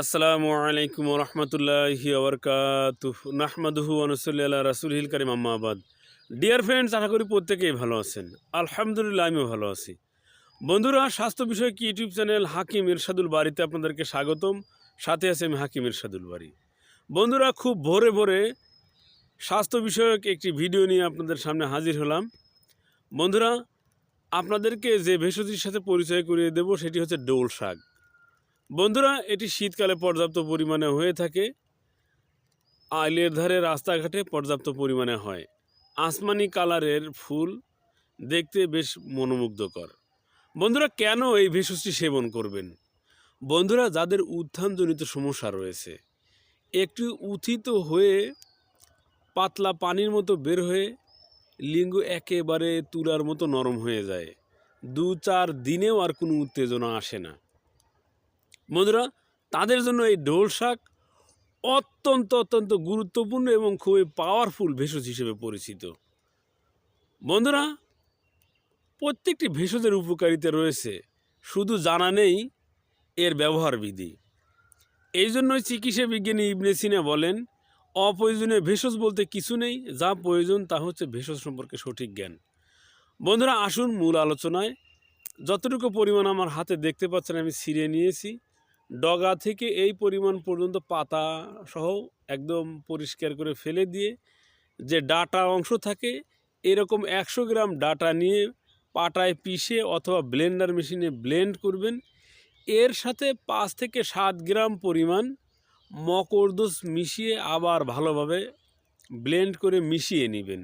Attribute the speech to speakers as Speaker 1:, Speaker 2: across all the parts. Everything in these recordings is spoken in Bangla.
Speaker 1: আসসালামু আলাইকুম রহমতুল্লাহি আবরকাতুহ নাহমাদুহু আনসুল্লাহ রাসুলহিল করিম। আম্মাবাদ ডিয়ার ফ্রেন্ডস আশা করি প্রত্যেকেই ভালো আছেন। আলহামদুলিল্লাহ, আমিও ভালো আছি। বন্ধুরা, স্বাস্থ্য বিষয়ক ইউটিউব চ্যানেল হাকিম ইরশাদুল বাড়িতে আপনাদেরকে স্বাগতম। সাথে আছে আমি হাকিম ইরশাদুল বাড়ি। বন্ধুরা, খুব ভোরে ভোরে স্বাস্থ্য বিষয়ক একটি ভিডিও নিয়ে আপনাদের সামনে হাজির হলাম। বন্ধুরা, আপনাদেরকে যে ভেষজটির সাথে পরিচয় করিয়ে দেব, সেটি হচ্ছে ডোল শাক। বন্ধুরা, এটি শীতকালে পর্যাপ্ত পরিমাণে হয়ে থাকে। আইলের ধারে রাস্তাঘাটে পর্যাপ্ত পরিমাণে হয়। আসমানি কালারের ফুল দেখতে বেশ মনোমুগ্ধকর। বন্ধুরা, কেন এই ভেষজটি সেবন করবেন? বন্ধুরা, যাদের উত্থানজনিত সমস্যা রয়েছে, একটু উথিত হয়ে পাতলা পানির মতো বের হয়ে লিঙ্গ একেবারে তুলার মতো নরম হয়ে যায়। দু চার দিনেও আর কোনো উত্তেজনা আসে না। বন্ধুরা, তাদের জন্য এই ঢোল শাক অত্যন্ত অত্যন্ত গুরুত্বপূর্ণ এবং খুবই পাওয়ারফুল ভেষজ হিসেবে পরিচিত। বন্ধুরা, প্রত্যেকটি ভেষজের উপকারিতা রয়েছে, শুধু জানা নেই এর ব্যবহার বিধি। এই জন্যই চিকিৎসা বিজ্ঞানী ইবনে সিনা বলেন, অপ্রয়োজনীয় ভেষজ বলতে কিছু নেই, যা প্রয়োজন তা হচ্ছে ভেষজ সম্পর্কে সঠিক জ্ঞান। বন্ধুরা, আসুন মূল আলোচনায়। যতটুকু পরিমাণ আমার হাতে দেখতে পাচ্ছেন, আমি ছিঁড়ে নিয়েছি। ডগা থেকে এই পরিমাণ পর্যন্ত পাতা সহ একদম পরিষ্কার করে ফেলে দিয়ে যে ডাটা অংশ থাকে, এরকম একশো গ্রাম ডাটা নিয়ে পাটায় পিষে অথবা ব্লেন্ডার মেশিনে ব্লেন্ড করবেন। এর সাথে পাঁচ থেকে সাত গ্রাম পরিমাণ মকরদোষ মিশিয়ে আবার ভালোভাবে ব্লেন্ড করে মিশিয়ে নেবেন।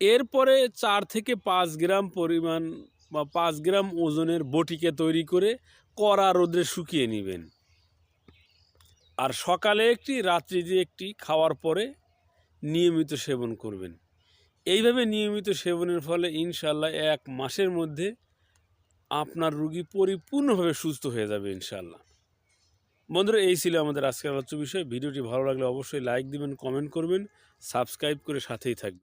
Speaker 1: এরপরে চার থেকে পাঁচ গ্রাম পরিমাণ বা পাঁচ গ্রাম ওজনের বটিকে তৈরি করে কড়া রোদে শুকিয়ে নেবেন। আর সকালে একটি রাত্রিতে একটি খাওয়ার পরে নিয়মিত সেবন করবেন। এইভাবে নিয়মিত সেবনের ফলে ইনশাল্লাহ এক মাসের মধ্যে আপনার রুগী পরিপূর্ণভাবে সুস্থ হয়ে যাবে ইনশাল্লাহ বন্ধুরা, এই ছিল আমাদের আজকের আলোচ্য বিষয়। ভিডিওটি ভালো লাগলে অবশ্যই লাইক দিবেন, কমেন্ট করবেন, সাবস্ক্রাইব করে সাথেই থাকবেন।